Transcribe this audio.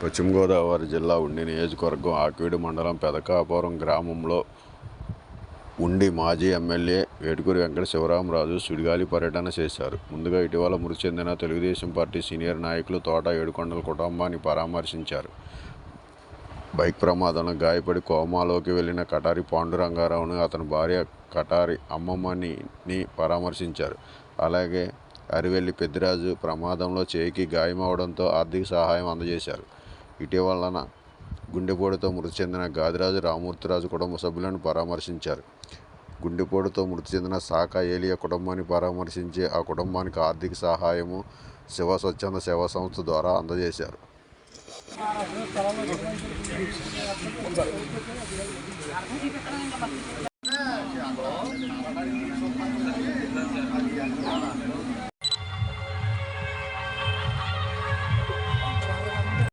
పశ్చిమ గోదావరి జిల్లా ఉండి నియోజకవర్గం ఆకివీడు మండలం పెదకాపురం గ్రామంలో ఉండి మాజీ ఎమ్మెల్యే వేటుకూరి వెంకట శివరామరాజు సుడిగాలి పర్యటన చేశారు. ముందుగా ఇటీవల మృతి చెందిన తెలుగుదేశం పార్టీ సీనియర్ నాయకులు తోట ఏడుకొండల కుటుంబాన్ని పరామర్శించారు. బైక్ ప్రమాదంలో గాయపడి కోమాలోకి వెళ్ళిన కటారి పాండురంగారావును అతని భార్య కటారి అమ్మమ్మని పరామర్శించారు. అలాగే అరివెల్లి పెద్దిరాజు ప్రమాదంలో చేయికి గాయమవడంతో ఆర్థిక సహాయం అందజేశారు. ఇటీవలన గుండెపోటుతో మృతి చెందిన గాదిరాజు రామూర్తిరాజు కుటుంబ సభ్యులను పరామర్శించారు. గుండెపోటుతో మృతి చెందిన సాకా ఏలియా కుటుంబాన్ని పరామర్శించి ఆ కుటుంబానికి ఆర్థిక సహాయము శివ స్వచ్ఛంద సేవా సంస్థ ద్వారా అందజేశారు.